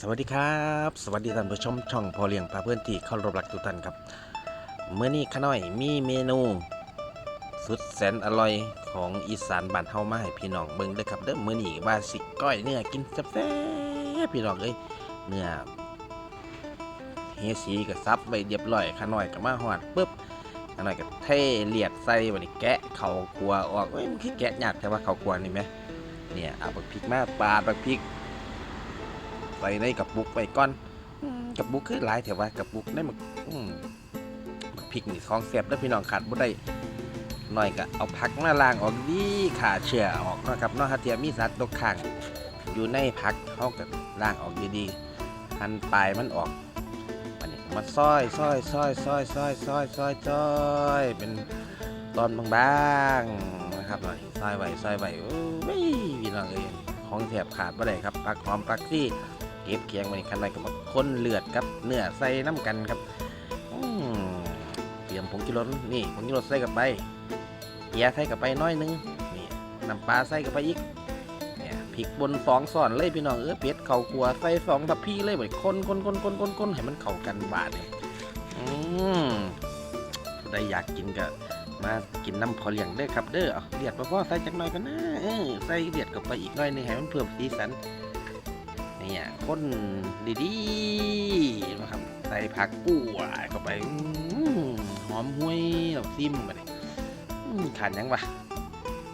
สวัสดีครับ สวัสดีท่านผู้ชมช่องพอเลี้ยงปลาเพื่อนที่เข้ารบรักทุกท่านครับเมื่อนี้ข้าน้อยมีเมนู สุดแสนอร่อยของอีสานบ้านเฮามาให้พี่น้องเบิ่งเด้อครับเด้อเมื้อนี้ว่าสิก้อยเนื้อกินแซ่บพี่น้องเอ้ยเนื้อเฮสีก็ซับไว้เรียบร้อยข้าน้อยก็มาฮอดปึ๊บข้าน้อยก็เทเลียดใส่บัดนี้แกะเข้าครัวออกเอ้ยมันคือแกะยากแต่ว่าเข้าครัวนี่แหมเนี่ยเอาบักพริกมาปาดบักพริก ใส่ในกระปุกไว้ก่อนกระปุกคือหลายแต่ว่ากระปุกได้มันอืมบักพริกนี่ของเสียบแล้วพี่น้องขาดบ่ได้หน่อยก็เอาผักมาล้างออกดีขาเชื่อออกนะครับนาะฮะเทียมีสัตว์ตกค้างอยู่ในผักเฮาก็ล้างออกดีๆหั่นปลายมันออกอันนี้มาซอยซอยซอยซอยซอยซอยซอยซอยเป็นตอนบางๆนะครับหน่อยซอยไว้ซอยไว้โอ้ยพี่น้องเอ้ยของแถบขาดบ่ได้ครับปักหอมปักซี่ เก็บเคียงไว้คันใดก็มาคนเลือดครับเนื้อใส่น้ำกันครับเตรียมผงกิโลนี่ผงกิโลใส่กับไปเกียใส่กับไปน้อยหนึงนี่น้ำปลาใส่กับไปอีกเนี่ยพริกบนสองส่อนเลยพี่น้องเออเป็ดเข่ากัวใส่สองทับพี่เลยบ่คนคนคนคนคนคนให้มันเข้ากันบาดเนี่ยอืมผู้อยากกินก็มากินน้ำพอเลี้ยงเด้อครับเด้อเลียดพ่อใส่จักหน่อยกันนะเออใส่เลียดกับไปอีกหน่อยหนึงให้มันเพิ่มสีสัน เนี่ยคนดีๆนะครับใส่ผักกู้เข้าไปหอมห้วยดอกซิมมาเลยขาดยังวะ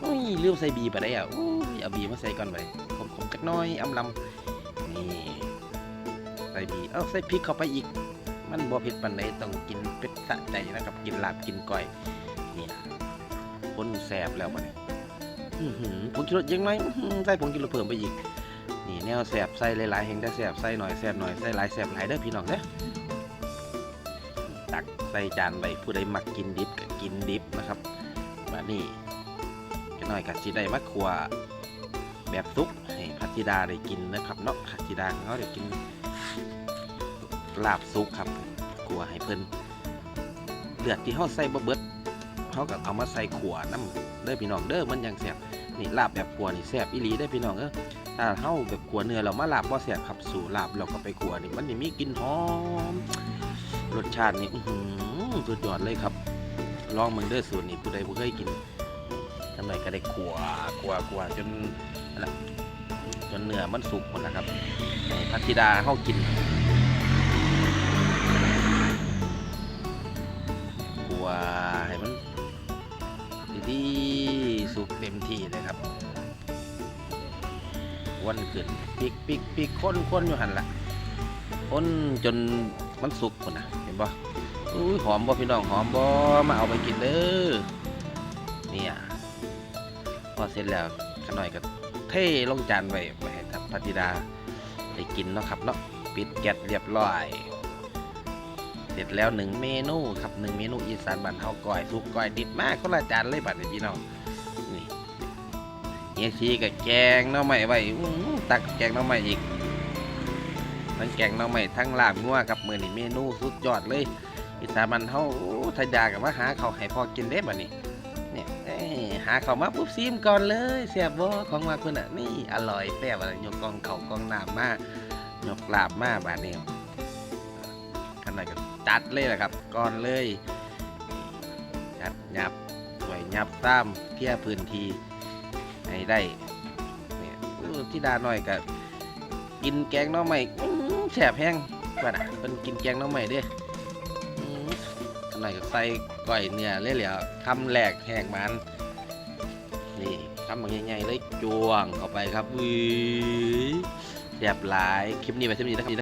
อุ้ยลืมใส่บีไปได้อะอุ้ยเอาบีมาใส่ก่อนไปขมๆจักน้อยอำลำนี่ใส่บีเอาใส่พริกเข้าไปอีก มันบ่เผ็ดปานใดต้องกินเป็ดสะใจนะครับกินลาบกินก้อยเนี่นะคนแสบแล้วมันผงกิโลยังไงใส่ผงกิโลเพิ่มไปอีก นี่แนวแสบใส่หลายๆแห่งได้แสบใส่หน่อยแสบหน่อยใส่หลายแสบหลายเด้อพี่น้องเด้อตักใส่จานไปผู้ใดมักกินดิบก็กินดิบนะครับมานี่จะหน่อยกับจีได้มะขัวแบบซุปให้พัทิดาได้กินนะครับเนาะพัทิดาเขาได้กินลาบซุปครับขัวให้เพิ่นเลือดที่เขาใส่บ่เบิดเขาก็เอามาใส่ขวน้ำเด้อพี่น้องเด้อมันยังแซ่บ นี่ลาบแบบขวนี่แซ่บอีหลีเด้พี่น้องเออถ้าเฮาแบบขวเนื้อเรามาลาบบ่แซ่บครับสู่ลาบเราก็ไปขวนี่มันนี่มีกลิ่นหอมรสชาตินี่สุดยอดเลยครับ ลองมึงเด้อสูตรนี่ผู้ใดบ่เคยกินทำไมก็ได้ขวขวขวจนจนเนื้อมันสุกหมดแล้วครับพัทธิดาเฮากิน วันขึ้นปิกปิกปิกค้นค้นอยู่หันละค้นจนมันสุกคนนะเห็นปะอุ้ยหอมบ่พี่น้องหอมบ่มาเอาไปกินเด้อเนี่ยพอเสร็จแล้วขน่อยก็เทลงจานไว้ไว้ให้ทัพพัทธิดาได้กินเนาะครับเนาะปิดแก๊สเรียบร้อย เสร็จแล้วหนึ่งเมนูครับหนึ่งเมนูอีสานบ้านเฮาก้อยสุกก้อยดิบมากคนละจานเลยบัดนี้พี่น้อง เฮียชีกับแกงน้ำใหม่ไว้อื้อตักแกงน้ำใหม่อีกทั้งแกงน้ำใหม่ทั้งลาบงัวกับมือนี่เมนูสุดยอดเลยอีสานบ้านเฮาโอ้ทายากับว่าหาเขาให้พอกินได้บัดนี้เนี่ยหาเขามาปุ๊บซีมก่อนเลยเสียบบ่ของมาคุณอะนี่อร่อยแซ่บอะไรยกกองเขากองน้ำมายกลาบมาบาดนี้ขนาดก็จัดเลยแหละครับก่อนเลยจัดยับสวยยับตามเพียพื้นที่ ให้ได้เนี่ยที่ดาหน่อยก็กินแกงน้องใหม่แฉบแห้งว่าน่ะเป็นกินแกงน้องใหม่ด้อื้อขนาดก็ใส่ก้อยเนื้อเลยเหลียวคำแหลกแห้งมันนี่คำมันใหญ่ๆเลยจวงเข้าไปครับอุ้ยแสบหลายคลิปนี้ไปเท่านี้นะครับ